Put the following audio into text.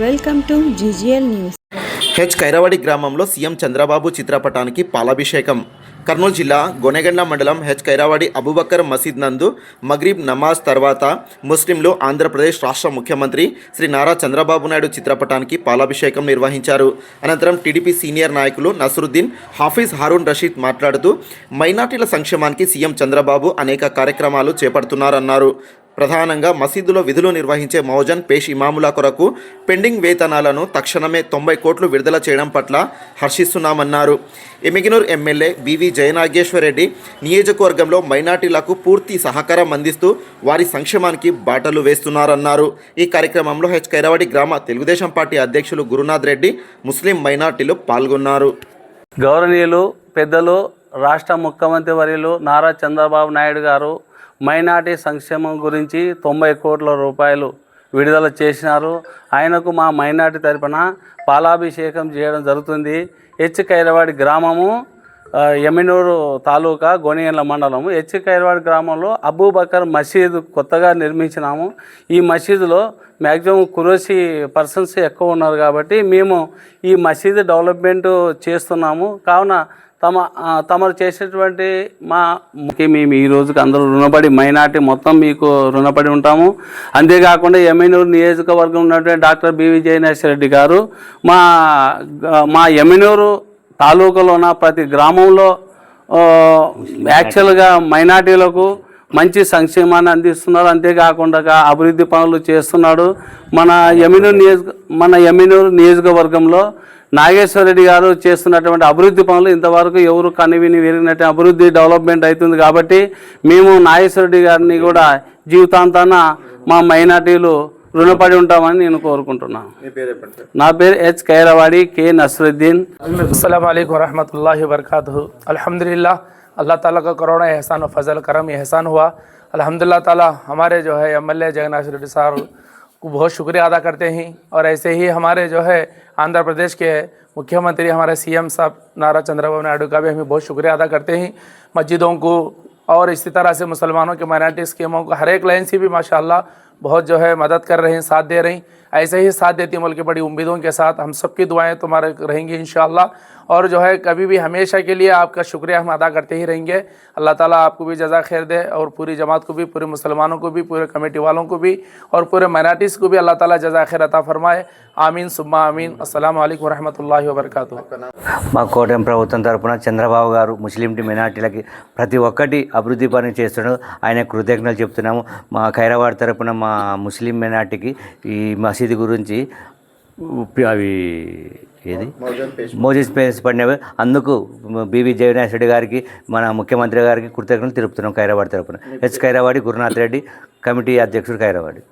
Welcome to GGL news. H Kairavadi గ్రామంలో CM Chandrababu చిత్రపటానికి పాలాభిషేకం. కర్నూలు జిల్లా గొనెగండ్ల మండలం హెచ్ కైరావాడి అబుబక్కర్ మసీద్ నందు మగ్రీబ్ నమాజ్ తర్వాత ముస్లింలు ఆంధ్రప్రదేశ్ రాష్ట్ర ముఖ్యమంత్రి శ్రీ నారా చంద్రబాబు నాయుడు చిత్రపటానికి పాలాభిషేకం నిర్వహించారు. అనంతరం టీడీపీ సీనియర్ నాయకులు నసరుద్దీన్ హాఫీజ్ హారూన్ రషీద్ మాట్లాడుతూ మైనార్టీల సంక్షేమానికి సీఎం చంద్రబాబు అనేక కార్యక్రమాలు చేపడుతున్నారన్నారు. ప్రధానంగా మసీదులో విధులు నిర్వహించే మౌజన్ పేష్ ఇమాముల కొరకు పెండింగ్ వేతనాలను తక్షణమే తొంభై కోట్లు విడుదల చేయడం పట్ల హర్షిస్తున్నామన్నారు. ఎమిగినూర్ ఎమ్మెల్యే బివి జయనాగేశ్వరరెడ్డి నియోజకవర్గంలో మైనార్టీలకు పూర్తి సహకారం అందిస్తూ వారి సంక్షేమానికి బాటలు వేస్తున్నారన్నారు. ఈ కార్యక్రమంలో హెచ్ కైరవాడి గ్రామ తెలుగుదేశం పార్టీ అధ్యక్షులు గురునాథ్ రెడ్డి ముస్లిం మైనార్టీలు పాల్గొన్నారు. గౌరవనీయులు పెద్దలు రాష్ట్ర ముఖ్యమంత్రి వర్యులు నారా చంద్రబాబు నాయుడు గారు మైనార్టీ సంక్షేమం గురించి తొంభై కోట్ల రూపాయలు విడుదల చేసినారు. ఆయనకు మా మైనార్టీ తరపున పాలాభిషేకం చేయడం జరుగుతుంది. హెచ్ కైరవాడి గ్రామము ఎమినూరు తాలూకా గోనియన్ల మండలము. హెచ్ కైరవాడి గ్రామంలో అబూబకర్ మసీదు కొత్తగా నిర్మించినాము. ఈ మసీదులో మ్యాక్సిమం కురోసి పర్సన్స్ ఎక్కువ ఉన్నారు కాబట్టి మేము ఈ మసీదు డెవలప్మెంట్ చేస్తున్నాము. కావున తమ తమరు చేసేటువంటి మా మేము ఈ రోజుకి అందరూ రుణపడి మైనార్టీ మొత్తం మీకు రుణపడి ఉంటాము. అంతేకాకుండా ఎమ్మెనూరు నియోజకవర్గం ఉన్నటువంటి డాక్టర్ బివి జయనేశ్వర రెడ్డి గారు మా మా ఎమ్మెనూరు తాలూకాలో ఉన్న ప్రతి గ్రామంలో యాక్చువల్గా మైనార్టీలకు మంచి సంక్షేమాన్ని అందిస్తున్నారు. అంతేకాకుండా అభివృద్ధి పనులు చేస్తున్నాడు. మన ఎమ్మినూరు నియోజక మన ఎమ్మినూరు నియోజకవర్గంలో నాగేశ్వరరెడ్డి గారు చేస్తున్నటువంటి అభివృద్ధి పనులు ఇంతవరకు ఎవరు కనివిని విరిగినట్టు అభివృద్ధి డెవలప్మెంట్ అవుతుంది కాబట్టి మేము నాగేశ్వరరెడ్డి గారిని కూడా జీవితాంతాన మా మైనార్టీలు రుణపడి ఉంటామని నేను కోరుకుంటున్నాను నా పేరు హెచ్ ఖైరవాడి కె నసరుద్దీన్ अल्लाम वरहमल वर्क अल्हम्दुलिल्लाह अल्लाह ताला का करोड़ा एहसान व फजल करम एहसान हुआ अल्हम्दुलिल्लाह ताला हमारे जो है M L A Jagannath Reddy साहब को बहुत शुक्रिया अदा करते हैं। और ऐसे ही हमारे जो है, आंध्र प्रदेश के मुख्यमंत्री, हमारे सीएम साहब नारा चंद्रबाबू नायडू का भी हमें बहुत शुक्रिया अदा करते हैं। मस्जिदों को और इसी तरह से मुसलमानों के माइनॉरिटी स्कीमों को हर एक लाइन से भी माशाल्लाह बहुत जो है मदद कर रहे हैं साथ दे रही ऐसे ही साथ देती मुल्क की बड़ी उम्मीदों के साथ हम सबकी दुआएं तुम्हारे रहेंगी इंशाल्लाह और जो है कभी भी हमेशा के लिए आपका शुक्रिया हम अदा करते ही रहेंगे अल्लाह ताला आपको भी जजा खैर दे और पूरी जमात को भी पूरे मुसलमानों को भी पूरे कमेटी वालों को भी और पूरे माइनॉरिटीज़ को भी अल्लाह ताला जजा खैर अता फरमाए आमीन सुम्मा आमीन अस्सलाम वालेकुम रहमतुल्लाहि व बरकातुहू మా కోటం ప్రభుత్వం తరపున చంద్రబాబు గారు ముస్లిం మైనార్టీలకి ప్రతి ఒక్కటి అభివృద్ధి పని చేస్తున్నాడు ఆయన కృతజ్ఞతలు చెప్తున్నాము మా ఖైరాబాద్ తరపున మా ముస్లిం మైనార్టీకి ఈ మసీదు గురించి అవి ఏది? మోజెస్ పేస్ పడినవి. అందుకు బీవీ జగన్నాథ్ రెడ్డి గారికి మన ముఖ్యమంత్రి గారికి కృతజ్ఞతలు తెలుపుతున్నాం ఖైరాబాద్ తరపున. హెచ్ ఖైరావాడి గురునాథ్ రెడ్డి కమిటీ అధ్యక్షుడు ఖైరావాడి